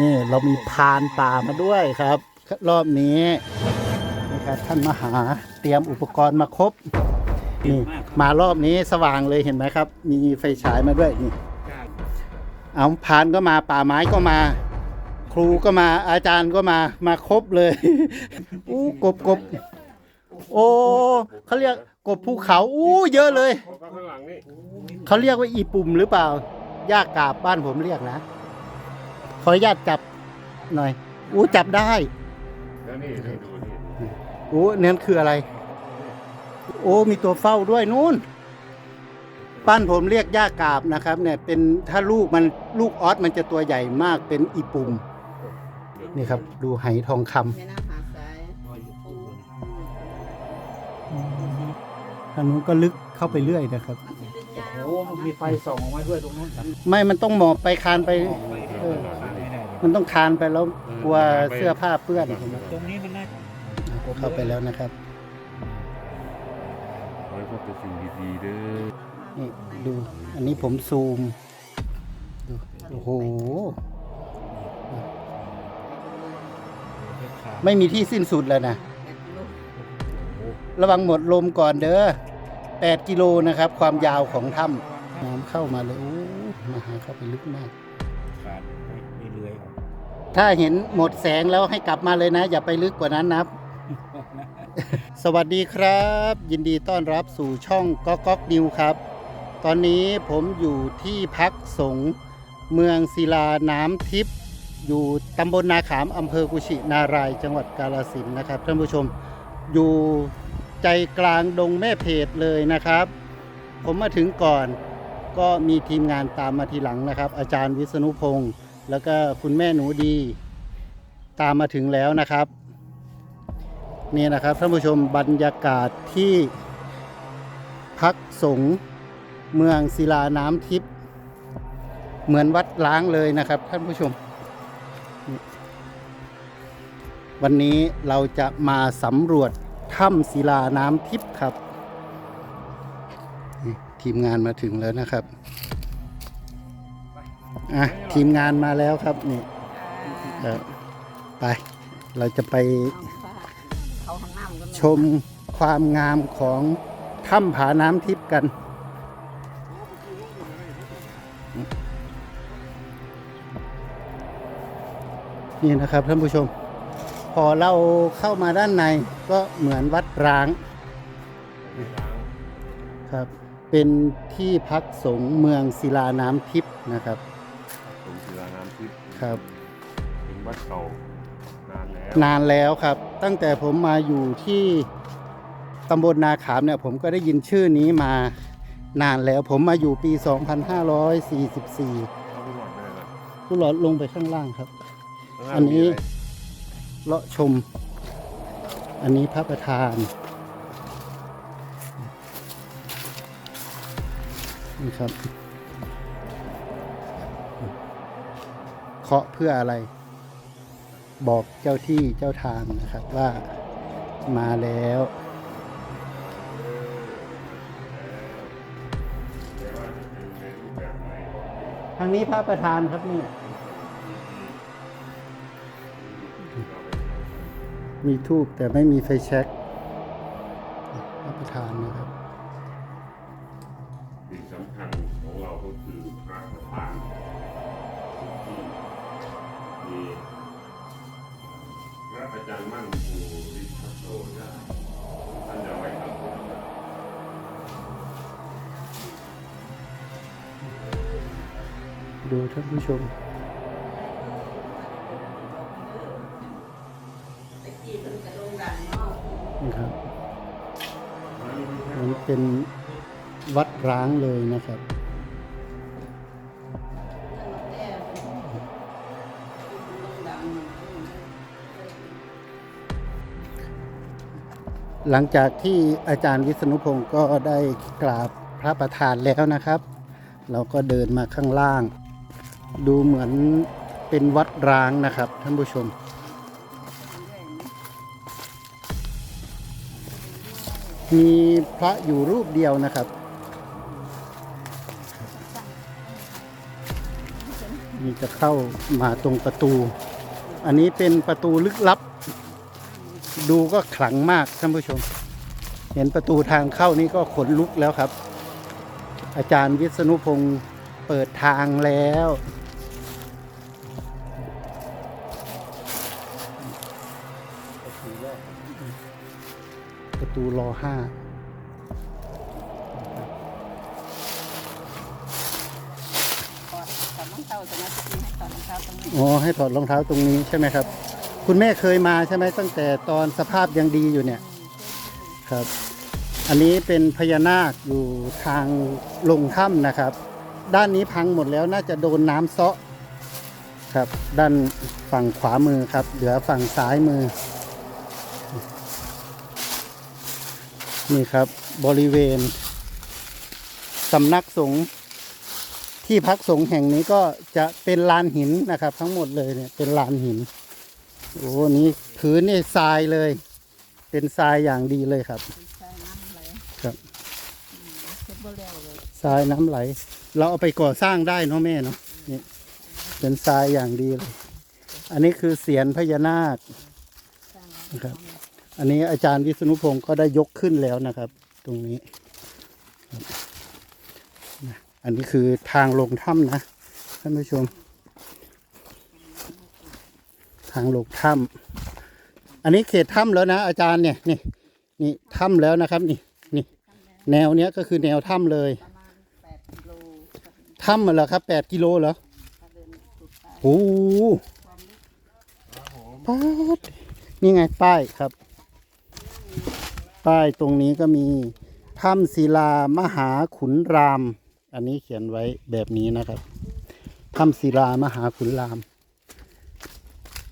นี่เรามีพานป่ามาด้วยครับ รอบนี้นะครับท่านมหาเตรียมอุปกรณ์มาครบนี่มารอบนี้สว่างเลยเห็นไหมครับ มีไฟฉายมาด้วยนี่เอาพานก็มาป่าไม้ก็มา ครูก็มาอาจารย์ก็มามาครบเลยอู้กบกบโอ้เขาเรียกกบภูเขาอู้เยอะเลยเขาเรียกว่าอีปุ่มหรือเปล่ายากกาบบ้านผมเรียกนะ ขออนุญาตจับหน่อย อู้จับได้แล้วนี่ดูดูนี่อู้นั่นคืออะไร โอ้มีตัวเฝ้าด้วยนู่นบ้านผมเรียกย่ากาบนะครับ เนี่ยเป็นถ้าลูกมันลูกออสมันจะตัวใหญ่มากเป็นอีปุ่มนี่ครับ ดูไหทองคำ ไม่น่าหาสายทางนู้นก็ลึกเข้าไปเรื่อยนะครับ โอ้มันมีไฟส่องออกมาด้วยตรงนู้น ไม่ มันต้องหมอบไปคานไป เออไม่ได้มันต้องคานไปแล้วกลัวเสื้อผ้าเปื้อนเห็นไหมตรงนี้มันน่าเข้าไปแล้วนะครับขอให้พบแต่สิ่งดีๆเด้อนี่ดู อันนี้ผมซูมดูโอ้โห ไม่มีที่สิ้นสุดแล้วนะ ระวังหมดลมก่อนเด้อ8กิโลนะครับ ความยาวของถ้ำน้ำเข้ามาเลยโอ้มาหาเข้าไปลึกมาก ถ้าเห็นหมดแสงแล้วให้กลับมาเลยนะ อย่าไปลึกกว่านั้นนะครับสวัสดีครับ ยินดีต้อนรับสู่ช่องก๊อกก๊อกนิวครับ ตอนนี้ผมอยู่ที่พักสงเมืองศิลาน้ำทิพย์อยู่ตำบลนาขามอำเภอกุชินาราย จังหวัดกาฬสินธุ์นะครับท่านผู้ชมอยู่ใจกลางดงแม่เพจเลยนะครับ ผมมาถึงก่อนก็มีทีมงานตามมาทีหลังนะครับ อาจารย์วิษณุพงศ์ แล้วก็คุณแม่หนูดี ตามมาถึงแล้วนะครับ นี่นะครับท่านผู้ชมบรรยากาศที่พักสงฆ์เมืองศิลาน้ำทิพย์เหมือนวัดล้างเลยนะครับท่านผู้ชม วันนี้เราจะมาสำรวจถ้ำศิลาน้ำทิพย์ครับ ทีมงานมาถึงแล้วนะครับ อะทีมงานมาแล้วครับนี่เออไปเราจะไปเขาห้องน้ำกันชมความงามของถ้ำผาน้ำทิพย์กันนี่นะครับท่านผู้ชม พอเราเข้ามาด้านในก็เหมือนวัดร้างครับ เป็นที่พักสงฆ์เมืองศิลาน้ำทิพย์นะครับ ครับ เป็นวัดเก่านานแล้วนานแล้วครับ ตั้งแต่ผมมาอยู่ที่ตำบลนาขามเนี่ยผมก็ได้ยินชื่อนี้มานานแล้วผมมาอยู่ปี 2544เอาไปหมดเลยนะผู้หลอดลงไปข้างล่างครับ ข้างล่างอันนี้ มีะไรเลาะชม อันนี้พระประธานนี่ครับาะเพื่ออะไร บอกเจ้าที่เจ้าทางนะครับว่ามาแล้ว ทางนี้พระประธานครับนี่ มีทูบแต่ไม่มีไฟแช็ก จารย์มั่นภูริทัตโตนะท่านจะไว้ทำบุญนะดูท่านผู้ชมตะกี้มันกระโดงดังเนาะนะครับมันเป็นวัดร้างเลยนะครับ หลังจากที่อาจารย์วิษณุพงศ์ก็ได้กราบพระประธานแล้วนะครับ เราก็เดินมาข้างล่าง ดูเหมือนเป็นวัดร้างนะครับ ท่านผู้ชม มีพระอยู่รูปเดียวนะครับนี่จะเข้ามาตรงประตู อันนี้เป็นประตูลึกลับ ดูก็ขลังมากท่านผู้ชม เห็นประตูทางเข้านี่ก็ขนลุกแล้วครับ อาจารย์วิษณุพงศ์เปิดทางแล้ว ประตูรอห้าถอดถอดรองเท้าสมาธิให้ถอดรองเท้าตรงนี้อ๋อให้ถอดรองเท้าตรงนี้ใช่ไหมครับ คุณแม่เคยมาใช่ไหมตั้งแต่ตอนสภาพยังดีอยู่เนี่ยครับ อันนี้เป็นพญานาคอยู่ทางลงถ้ำนะครับ ด้านนี้พังหมดแล้วน่าจะโดนน้ำเซาะครับ ด้านฝั่งขวามือครับ เหลือฝั่งซ้ายมือ นี่ครับบริเวณสำนักสงฆ์ที่พักสงฆ์แห่งนี้ก็จะเป็นลานหินนะครับ ทั้งหมดเลยเนี่ยเป็นลานหิน โอ้นี่พื้นนี่ทรายเลย เป็นทรายอย่างดีเลยครับใส่น้ำไหลครับอืมเช็ดบ่แล้วเลยทรายน้ำไหล เราเอาไปก่อสร้างได้เนาะแม่เนาะนี่เป็นทรายอย่างดีเลย อันนี้คือเสียนพญานาคสร้างนะครับ อันนี้อาจารย์วิษณุพงศ์ก็ได้ยกขึ้นแล้วนะครับ ตรงนี้ครับนะอันนี้คือทางลงถ้ำนะท่านผู้ชม ทางลงถ้ำอันนี้เขตถ้ำแล้วนะ อาจารย์เนี่ยนี่นี่ถ้ำแล้วนะครับนี่นี่แนวเนี้ยก็คือแนวถ้ำเลยประมาณแปดกิโลครับถ้ำเหรอครับแปดกิโลเหรอถ้าเดินสุดไปโอ้โหความลึกป๊าดนี่ไงป้ายครับ ป้ายตรงนี้ก็มีถ้ำศิลามหาขุนราม อันนี้เขียนไว้แบบนี้นะครับถ้ำศิลามหาขุนราม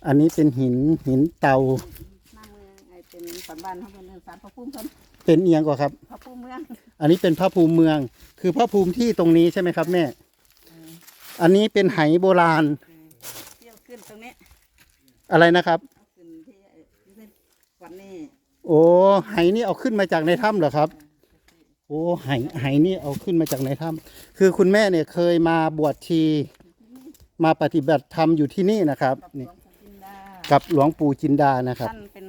อันนี้เป็นหินหินเตานั่งเมืองไอเป็นสันบ้านเขาเป็นเดินสารพระภูมิเพิ่นเป็นเอียงกว่าครับ พระภูมิเมืองอันนี้เป็นพระภูมิเมือง คือพระภูมิที่ตรงนี้ใช่ไหมครับแม่ อันนี้เป็นไหโบราณเที่ยวขึ้นตรงนี้อะไรนะครับ เอาขึ้นที่ไอ้ที่เป็นวันนี้โอ้ไหนี่เอาขึ้นมาจากในถ้ำเหรอครับ โอ้ไหไหนี่เอาขึ้นมาจากในถ้ำคือคุณแม่เนี่ยเคยมาบวชชีมาปฏิบัติธรรมอยู่ที่นี่นะครับกับหลวงปู่จินดา กับหลวงปู่จินดานะครับท่านเป็น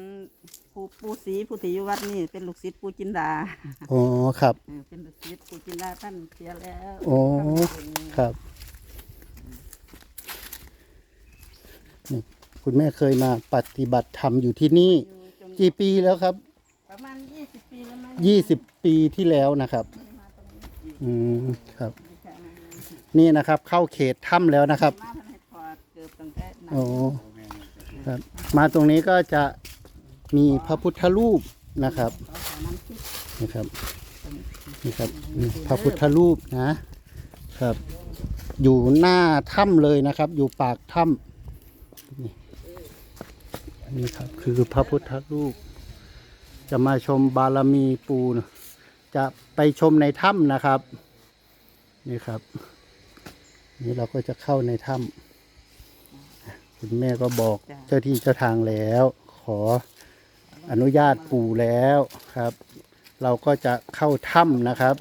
ปู่ปู่ศรีผู้ที่อยู่วัดนี่เป็นลูกศิษย์ปู่จินดาอ๋อครับเออเป็นลูกศิษย์ปู่จินดาท่านเสียแล้วโอ้ครับนี่คุณแม่เคยมาปฏิบัติธรรมอยู่ที่นี่อยู่จนกี่ปีแล้วครับ ประมาณยี่สิบปีแล้วมั้งยี่สิบปีที่แล้วนะครับมาตรงนี้อีกอืมครับไม่ใช่นะนี่นะครับ เข้าเขตถ้ำแล้วนะครับมาพันให้ถอดเกือบตั้งแต่นั้นโอ้ ครับมาตรงนี้ก็จะมีพระพุทธรูปนะครับน้ำพริกนะครับนี่ครับนี่พระพุทธรูปนะครับ อยู่หน้าถ้ำเลยนะครับ อยู่ปากถ้ำนี่ครับคือพระพุทธรูป จะมาชมบารมีปูนะจะไปชมในถ้ำนะครับ นี่ครับ นี่เราก็จะเข้าในถ้ำ คุณแม่ก็บอกเจ้าที่เจ้าทางแล้ว ขออนุญาตปู่แล้วครับ เราก็จะเข้าถ้ำนะครับ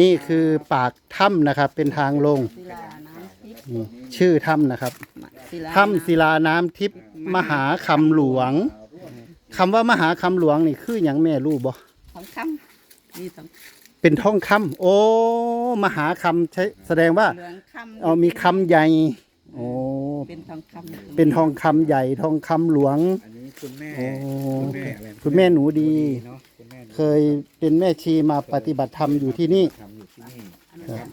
นี่คือปากถ้ำนะครับ เป็นทางลงศิลาน้ำทิพย์นี่ชื่อถ้ำนะครับศิลาถ้ำศิลาน้ำทิพย์มหาคำหลวงคำว่ามหาคำหลวงนี่คืออย่างแม่รู้บ่ทองคำมีสองเป็นท่องคำโอ้ มหาคำใช้แสดงว่าเหลืองคำเอามีคำใหญ่ โอ้เป็นทองคำเป็นทองคำใหญ่ทองคำหลวง อันนี้คุณแม่โอ้คุณแม่อะไรคุณแม่หนูดี เนาะคุณแม่หนูเคยเป็นแม่ชีมาปฏิบัติธรรมอยู่ที่นี่ ทำอยู่ที่นี่นะครับ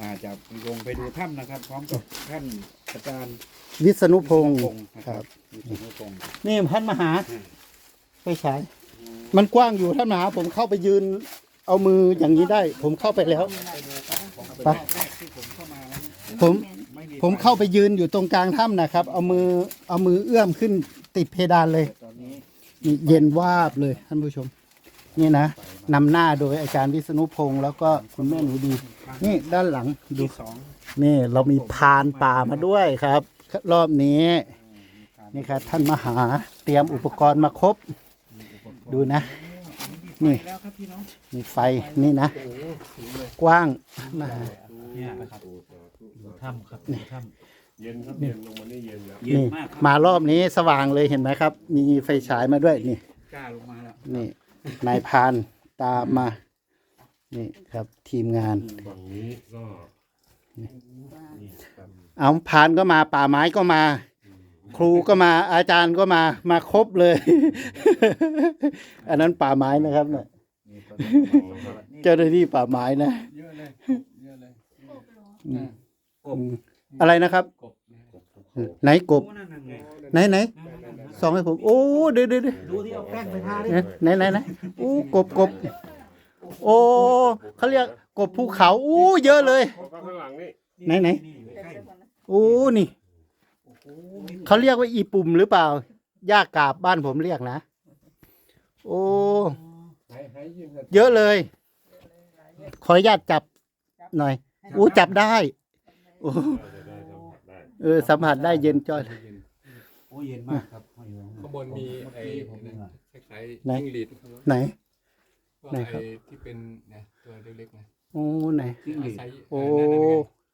อาจะลงไปดูถ้ำนะครับ พร้อมกับท่านอาจารย์วิษณุพงศ์นะคครัรับบวิษณุพงศ์นี่ท่านมหาไปฉายมันกว้างอยู่ท่านมหาผมเข้าไปยืน เอามืออย่างนี้ได้ ผมเข้าไปแล้ว ไปที่ผมเข้ามาแล้วผมไม่มี ผมเข้าไปยืนอยู่ตรงกลางถ้ำนะครับ เอามือเอามือเอื้อมขึ้นติดเพดานเลยตอนนี้นี่เย็นวาบเลยท่านผู้ชม นี่นะนำหน้าโดยอาจารย์วิษณุพงศ์แล้วก็คุณแม่หนูดี นี่ด้านหลังดู ที่สองนี่เรามีพานป่ามาด้วยครับ รอบนี้นี่ครับท่านมหาเตรียมอุปกรณ์มาครบ ดูนะ นี่ แล้วครับพี่น้องมีไฟนี่นะ กว้างมหาเนี่ยนะครับ ดูถ้ำครับดูถ้เย็นครับเย็นลงมานี่เย็นแล้วำเย็นนี่มากครับมารอบนี้สว่างเลยเห็นไหมครับ มีไฟฉายมาด้วยนี่ กล้าลงมาแล้วนี่นายพรานตามมา นี่ครับ ทีมงาน ฝั่งนี้ก็นี่ครับเอาพรานก็มาป่าไม้ก็มา ครูก็มาอาจารย์ก็มามาครบเลย อันนั้นป่าไม้นะครับเนี่ยนี่ตอนนี้เราลงมาแล้วนี่เจ้าหน้าที่ป่าไม้นะเยอะเลยเยอะเลยอืม กบอะไรนะครับกบนะไหนกบโอ้นั่นน่ะไงไหนไหนนั่นนั่นนั่นสองให้ผม โอ้เดี๋ยวเดี๋ยวเดี๋ยวดูที่เอาแป้งไปทาดิไหนไหนไหนโอ้กบกบโอ้เขาเรียกกบภูเขาอู้เยอะเลยเพราะว่าข้างหลังนี่ไหนไหนอยู่ใกล้โอ้นี่โอ้โหมีเขาเรียกว่าอีปุ่มหรือเปล่าย่ากาบบ้านผมเรียกนะ โอ้หายหายยิ่งกันเยอะเลย ขออนุญาตจับหน่อยอู้จับได้ โอ้จะได้สัมผัสได้เออสัมผัสได้เย็นจอย โอ้เย็นมากครับมาอยู่ข้างบนมีไอ้ผมนี่คล้ายไหนๆจิ้งหรีดข้างบนไหน ว่าไหนครับ ไอ้ที่เป็นนะตัวเล็กๆนะโอ้ไหน จิ้งหรีดอาศัยโอ้นั่น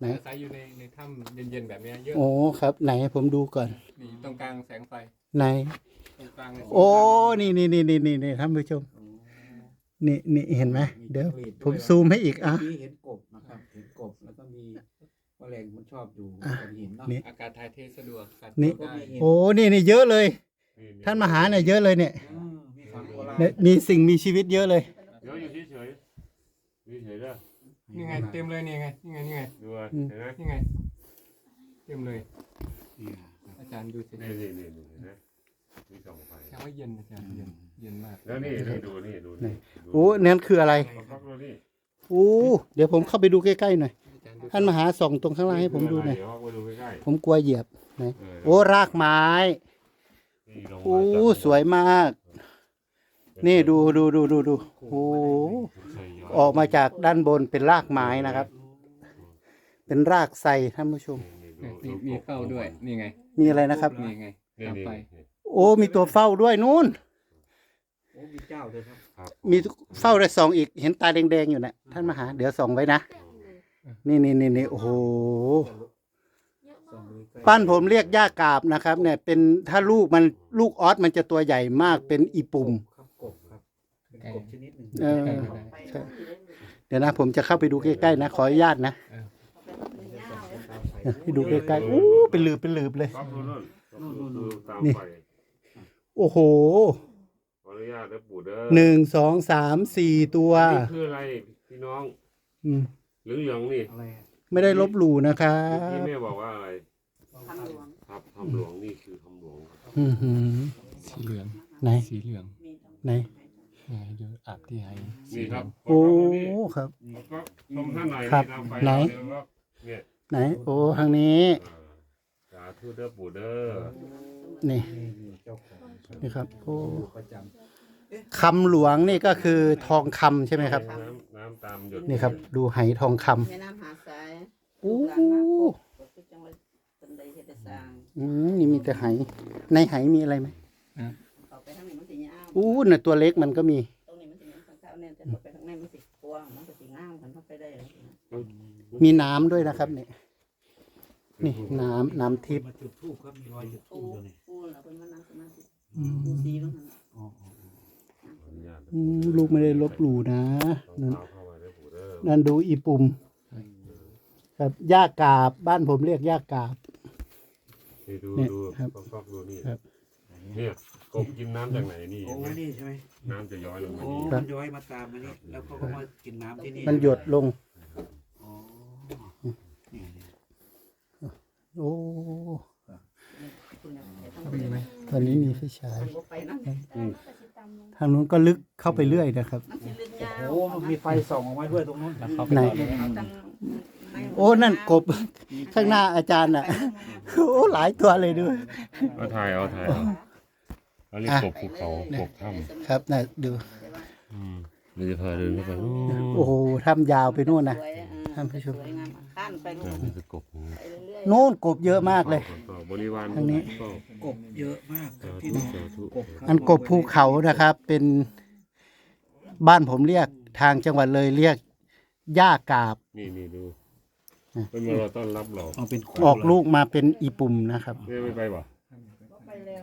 ไหนๆอาศัยอยู่ในในถ้ำเย็นๆแบบเนี้ยเยอะโอ้ครับ ไหนผมดูก่อน นี่ตรงกลางแสงไฟไหน ตรงกลางเนี่ยโอ้ นี่นี่นี่นี่นี่นี่ท่านผู้ชม นี่นี่เห็นไหมเดี๋ยวผมซูมให้อีกอะเมื่กี้เห็นกบนะครับเห็นกบแล้วก็มี แมลงมันชอบอยู่อะบนหินเนาะนี่ อากาศถ่ายเทสะดวกสัตว์นี่ได้โอ้นี่นี่เยอะเลย ท่านมาหาเนี่ยเยอะเลยเนี่ยอืมมีฝังโบราณเนี่ยมีสิ่งมีชีวิตเยอะเลย เดี๋ยวอยู่เฉยๆอยู่เฉยๆเด้อนี่ไงเต็มเลยนี่ไงนี่ไงนี่ไงดูอะอืม เห็นไหมนี่ไงเต็มเลย เนี่ยครับอาจารย์ดูสินี่นี่นี่นี่เห็นไหมมีสองไฟแสดงว่าเย็นอาจารย์เย็นเย็นมากแล้วนี่นี่ดูนี่ดูนี่ดูโอ้นั่นคืออะไรก๊อกดูนี่โอ้เดี๋ยวผมเข้าไปดูใกล้ๆหน่อยอาจารย์ดู ท่านมาหาส่องตรงข้างล่างให้ผมดูหน่อยเดี๋ยวมาดูใกล้ผมกลัวเหยียบไหนๆเออโอ้รากไม้นี่ลงมาโอ้จากสวยมาก นี่ดูดูดูดูดูโอ้ใส่ย้นออกมาจากด้านบนเป็นรากไม้นะครับ เป็นรากไทรท่านผู้ชมนี่ดูนี่มีเข้าด้วย นี่ไง มีอะไรนะครับ นี่ไง นี่ตามนี่ไปนี่โอ้มีตัวเฝ้าด้วยนู่น โอ้มีเจ้าเลยครับ ครับมีเฝ้าได้สองอีกเห็นตาแดงๆอยู่นะท่านมาหา เดี๋ยวส่องไว้นะ นี่นี่นี่นี่โอ้โหส่องดูใกล้บ้านผมเรียกย่ากาบนะครับ เนี่ย เป็นถ้าลูกมันลูกออสมันจะตัวใหญ่มากเป็นอีปุ่มครับกบครับเป็นกบชนิดหนึ่งเออใช่เดี๋ยวนะ ผมจะเข้าไปดูใกล้ๆนะ ขออนุญาตนะให้ดูใกล้ๆโอ้เป็นหลืบเป็นหลืบเลยก๊อกดูนู่นก๊อกดูดูตามนี่ไฟโอ้โหขออนุญาตนะปู่เด้อหนึ่งสองสามสี่ตัวนี่คืออะไรพี่น้อง อืม เหลืองเหลืองๆนี่อะไรอะไม่ได้ลบหลู่นะครัเมื่อกี้บแม่บอกว่าอะไรทำหลวงครับทำหลวงนี่คือทำหลวงครับอือหือ สีเหลือง ไหน สีเหลืองไหนไงดูอาบที่ไฮสีนี่เหคลืรัอบงโอ้นี่ครับ ก็ชมท่านหน่อยครับนี่ตามไฟไหนเราเลยว่าเนี่ยไหน โอ้ทางนี้อ่าสาธุเด้อปู่เด้อนี่ นี่นี่เจ้าของนี่ครับโอ้อยู่ประจคำหลวงนี่ก็คือทองคำใช่ไหมครับ น้ำ น้ำตามหยดนี่ครับดูไหทองคำ แม่น้ำหาดทรายโอ้หลานมากกบคือจังหวัดตันใดเฮ็ดได้สร้างอืมนี่มีแต่ไหในไหมีอะไรไหมเข้าไปทางนี้มันสิยาวอู้น่ะตัวเล็กมันก็มี ตรงนี้มันสิมีข้างเท้าเนี่ยแต่เข้าไปข้างในมันสิกว้างมันก็สิงามกันเข้าไปได้เลยนะมีน้ำด้วยนะครับเนี่ยนี่น้ำน้ำำทิพย์มาจุดทูบครับมีรอยจุดทูปูบอยู่นี่ปูแล้วเพิ่นมานั่งสมาธิอืปูมสีลงนั่นอ๋ออ๋อขออนุญาตนะอืม ลูกไม่ได้ลบหลู่นะต้อนั่งนเท้าเข้ามาเด้อปู่เด้อนั่นดูอีปุ่มครับย่ากาบบ้านผมเรียกย่ากาบนี่ดูเนี่ยดูครับก๊อกๆดูนี่ครับเนี่ยกบกินน้ำจากไหนนี่โอ้เห็นไหมนี่ใช่ไหมน้ำจะย้อยลงมาโอ้นี่มันย้อยมาตามมานี่แล้วเขาก็มากินน้ำที่นี่มันหยดลงอ๋อนี่นี่โอ้คุณน่ะเฮ็ดทางนี้ไหมตอนนี้มีไฟฉายบ่ไปนั่นทางนู้นก็ลึกเข้าไปเรื่อยนะครับ มันสิลึกยาวโอ้มันมีไฟส่องออกมาด้วยตรงนู้นแล้วเขาไหนเอาจังโอ้นั่นกบ ข้างหน้าอาจารย์น่ะ โอ้หลายตัวเลยด้วย เอาถ่ายเอาถ่ายเอาเขาเรียกอะ กบภูเขากบถ้ครับน่ะดูำอืม เราจะพาเดินเข้าไปโอ้โอ้โหถ้ำยาวไปนู่นนะ สวยอะท่านผู้ชม สวยงามข้านไปนู่นนี่คือกบไปเรื่อยๆโน่นกบเยอะมากเลยก็บริวารทางนี้ ก็กบเยอะมากคสารับธุพี่น้องสาธุกบครับอันกบภูเขานะครับ เป็นบ้านผมเรียกทางจังหวัดเลยเรียกหญ้ากาบ นี่นี่ดูอะเป็นมารอต้อนรับเราเอาเป็นคู่ออกลูกมาเป็นอีปุ่มนะครับ เนี่ยไม่ไปวะไปแล้ว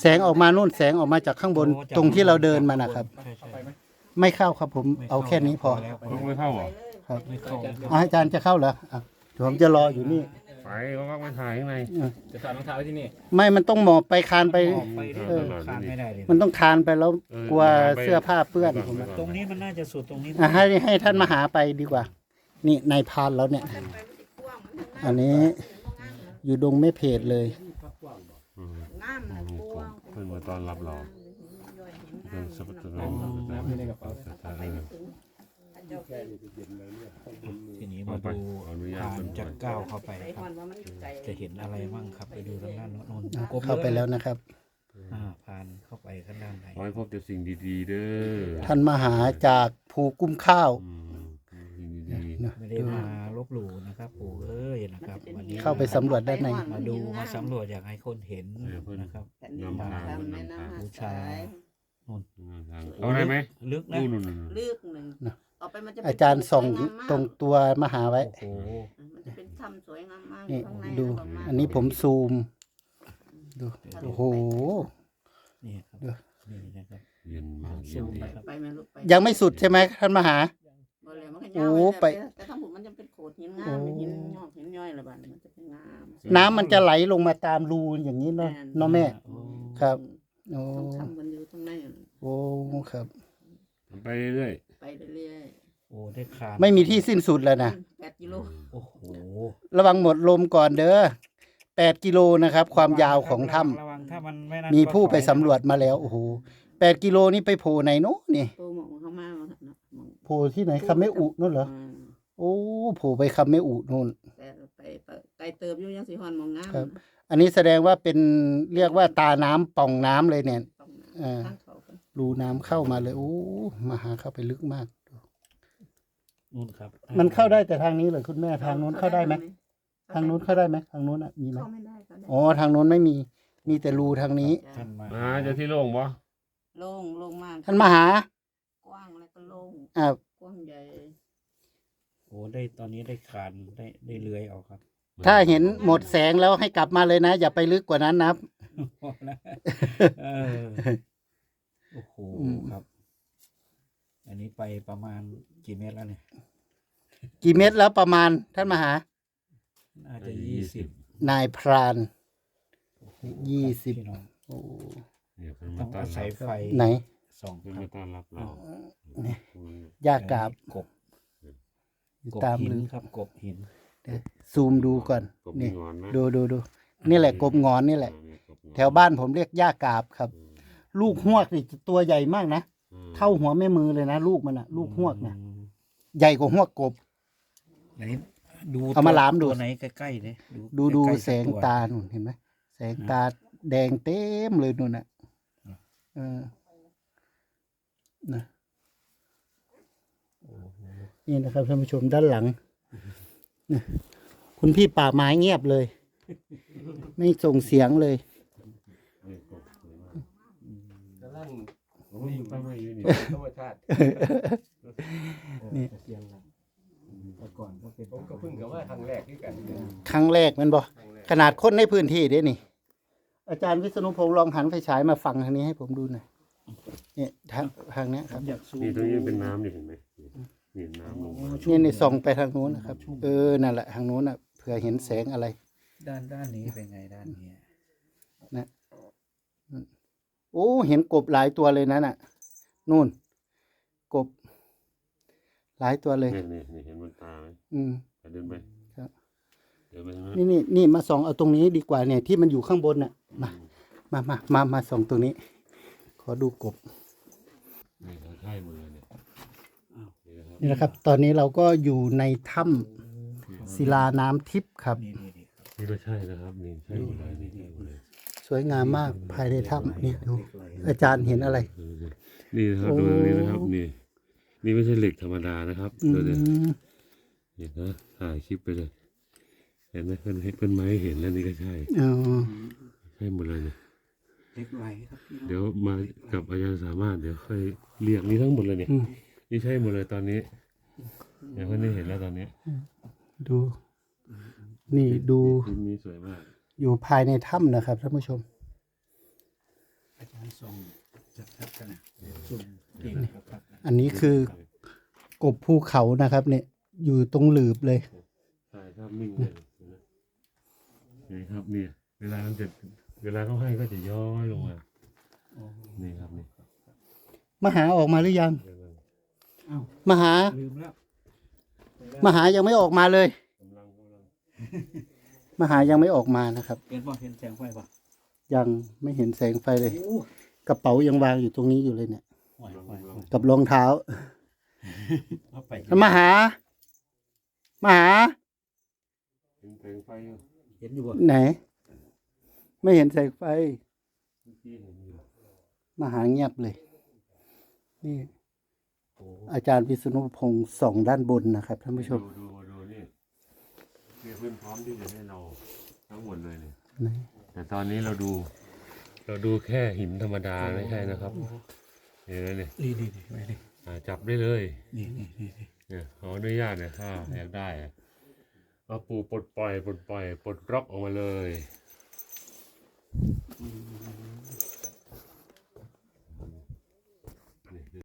แสงออกมานู่นแสงออกมาจากข้างบนตรงที่เราเดินมานะครับ ใช่ใช่ ไม่เข้าครับผมเอาแค่นี้พอแล้วต้องไม่เข้าเหรอครับไม่เข้าอ๋ออาจารย์จะเข้าเหรออะเดี๋ยวผมจะรออยู่นี่ไปเขาก็ไม่ถ่ายข้างในจะถอดรองเท้าไว้ที่นี่ ไม่มันต้องหมอบไปคานไป ออกไปได้เออคานไม่ได้เลยมันต้องคานไปแล้วเออกลัวไปเสื้อผ้าเปื้อนไปผมไปอะตรงนี้มันน่าจะสุดตรงนี้อะให้ให้ท่านมาหาไปดีกว่า นี่นายพรานแล้วเนี่ย อันนี้อยู่ดงไม่เพจเลย อืมงามนะกว้างเพิ่งมาต้อนรับเรา ย่อยเห็นเป็นงสมุทรเนาะสาครน้ำอยู่ในกระเป๋าไปไม่ถึงอันเจ้าคือทีนี้มาดูผ่านจะก้าวเข้าไปครับ จะเห็นอะไรมั่งครับ ไปดูทางด้านโน้นอะกลมเข้าไปแล้วนะครับ อ่าผ่านเข้าไปข้างด้านไหนขอให้พบแต่สิ่งดีๆเด้อท่านมหาจากภูกุ้มข้าว อืมสิ่งดีนะไม่ได้มาลบหลู่นะครับ ปู่เอ้ยนะครับ วันนี้เข้าไปสำรวจด้านใน มาดูมาสำรวจอยากให้คนเห็นนะครับ นำทาง บูชา เอาได้ไหมลึกนะ นู่นนู่นนู่นลึกหนึ่งต่อไปมันจะเป็นอาจารย์ส่องสวยามมากตรงตัวมาหาไว้ โอ้โหมันจะเป็นถ้ำสวยงามมากนี่ข้างในดูประมาณอันนี้ผมซูม ดู โอ้โห นี่ครับเดี๋ยว นี่นะครับเย็นมากซูเย็นมดีนะครับไปไหมลูกไปยังไม่สุดใช่ไหมท่านมาหา บ่เลยมันก็โอ้ยาวไปไป แต่ถ้าผมมันจะเป็นโขดหินงามโอ้หินงอกหินย่อยอะไรบ้างมันจะเป็นงาม น้ำมันจะไหลลงมาตามรูอย่างนี้เนาะเนาะแม่โอ้ครับ โอ้ต้องทำกันอยู่ตรงในโอ้ครับไปเรื่อยไปเรื่อยโอ้ได้คานไม่มีที่สิ้นสุดแล้วๆนะแปดกิโลโอ้โหระวังหมดลมก่อนเด้อแปดกิโลนะครับ ความยาวของถ้ระวังถ้ามันไม่นั่นำมีก็ผู้ไปถอยนะสำรวจมาแล้วโอ้โหแปดกิโลนี่ไปโผล่ไหนโน้นี่โปรโมทของเขามากเนาะหมองโผล่ที่ไหนคำไม่อุนู่นเหรออืมโอ้โผล่ไปคำไม่อุนู่น แต่ไปไปไกลเติบอยู่ยังสีหอนหมองงามครับ อันนี้แสดงว่าเป็นเรียกว่าตาน้ำป่องน้ำเลยเนี่ยต้องเออข้างเขากันรูน้ำเข้ามาเลยโอ้มาหาเข้าไปลึกมาก นู่นครับมันเข้าได้แต่ทางนี้เหรอคุณแม่ทางนู้นเข้าได้ไหมทางนู้นเข้าได้ไหมทางนู้นอะมีไหมเข้าไม่ได้เข้าได้อ๋อทางนู้นไม่มีมีแต่รูทางนี้ ท่านมาๆมาเจะที่โล่งบ่โล่งโล่งมากท่านมาหากว้างแล้วก็โล่งอ่ากว้างใหญ่โอ้ได้ตอนนี้ได้คานได้ได้เลื้อยออกครับ ถ้าเห็นหมดแสงแล้วให้กลับมาเลยนะ อย่าไปลึกกว่านั้นนะเออโอ้โหอืมครับ อันนี้ไปประมาณกี่เมตรแล้วเนี่ย กี่เม็ดแล้วประมาณท่านมาหา น่าจะยี่สิบนายพรานยี่สิบพี่น้องโอ้เนี่ยเพิ่งต้มาองต้ออานรัศัยบไฟไหนสองเพิ่งครัมาบต้อนรับเราเนี่ยอืมยากกราบกบอยู่กบตามหินลึกครับ กบหิน ซูมดูก่อนกบนี่งอนนะดูดูดูนี่แหละกบงอนนี่แหละ อ่านี่กบงอนแถวบ้านผมเรียกย่ากาบครับ อืมลูกหวกนี่ตัวใหญ่มากนะอืมเท่าหัวแม่มือเลยนะ ลูกมันอะลูกหวกนะอืมใหญ่กว่าหวกกบ ไหนดูเอามาล้ามดู ตัวไหนใกล้ๆเลยดูดูใกล้ๆแสงตัวตาหนุนเห็นไหมแสงตาแดงเต็มเลยนู่นน่ะอะเออนะโอ้โหนี่นะครับท่านผู้ชมด้านหลังนะ คุณพี่ป่าไม้เงียบเลย ไม่ส่งเสียงเลยนี่กบสวยมากกำลังโอ้ยป้าไม่ยืนนี่ธรรมชาตินี่เสียงละแต่ก่อนก็เป็นผมก็เพิ่งกับว่าครั้งแรกที่กันครั้งแรกแมันบอกครั้งแรกขนาดคนในพื้นที่เด้นี่ อาจารย์วิษณุพงศ์ลองหันไฟฉายมาฟังทางนี้ให้ผมดูหน่อยเนี่ยทางทางเนี้ยครับอยากซูมนี่ตรงนี้เป็นน้ำนี่เห็นไหม นี่น้ำลงมา นี่ในส่องไปทางนู้นนะครับ เออ นั่นแหละทางนู้นอะเผื่อเห็นแสงอะไร ด้านด้านนี้เป็นไงด้านนี้โอ้ เห็นกบหลายตัวเลยนั่นน่ะ นู่น กบ หลายตัวเลย นี่นี่นี่เห็นบนตาไหมอืมไปเดินไปครับ เดินไปทางนั้นนี่นี่นี่มาส่องเอาตรงนี้ดีกว่าเนี่ยที่มันอยู่ข้างบนน่ะ มา มามามามาส่องตรงนี้ ขอดูกบ นี่เขาใช่มือเนี่ย นี่นะครับนี่นะครับ ตอนนี้เราก็อยู่ในถ้ำศิลาน้ำทิพย์ครับนี่นี่นี่ครับ นี่ก็ใช่นะครับนี่ใช่หมดเลยนี่ใช่หมดเลยสวยงามมากภายในถ้ำนี่ดูอาจารย์เห็นอะไร นี่นะครับโอ้ดูตรงนี้นะครับนี่นี่ไม่ใช่เหล็กธรรมดานะครับอืดูดิมเห็นนะถ่ายคลิปไปเลยเห็นไหมเพื่อนให้เพื่อนไม้เห็นแล้วนี่ก็ใช่อ๋อใช่หมดเลยเนี่ยเหล็กไหลครับพี่น้องเดี๋ยวมากับอาจารย์สามารถเดี๋ยวค่อยเรียกนี่ทั้งหมดเลยเนี่ยอืม นี่ใช่หมดเลยตอนนี้เดี๋ยวค่อยได้เห็นแล้วตอนนี้ดู นี่ดูชิ้นนี้สวยมาก อยู่ภายในถ้ำนะครับท่านผู้ชม อาจารย์ทรงจัดทัดกันนะซุ่มเก่งครับครับอันนี้คือกบภูเขานะครับ เนี่ย อยู่ตรงหลืบเลยใช่ครับนิ่งเลยนี่ครับเนี่ยเวลามันจะเวลาเขาให้ก็จะย้อยลงมานี่ครับนี่มหาออกมาหรือยัง อ้าวมหา ลืมแล้วมหายังไม่ออกมาเลย กำลังกำลังมหายังไม่ออกมานะครับ เห็นป่ะเห็นแสงไฟป่ะยังไม่เห็นแสงไฟเลย โอ้กระเป๋ายังวางอยู่ตรงนี้อยู่เลยเนี่ยไหวไหวไหวกับรองเท้า เอาไปแล้วมหา มหา เห็นแสงไฟอยู่เห็นอยู่บ่ไหน ไม่เห็นแสงไฟ เมื่อกี้เห็นอยู่มหาเงียบเลย นี่โอ้อาจารย์วิษณุพงศ์ส่องด้านบนนะครับท่านผู้ชม ดูดูดูนี่นี่เพื่อนพร้อมที่จะให้เราทั้งหมดเลยเนี่ยไหนแต่ตอนนี้เราดู เราดูแค่หินธรรมดาไม่ใช่นะครับเห็นไหมเนี่ยนี่นี่นี่ไว้นี่อ่าจับได้เลย นี่นี่นี่นี่เนี่ยขออนุญาตเนี่ยถ้าอยากได้อะเอาปูปลดปล่อยปลดปล่อยปลดล็อกออกมาเลย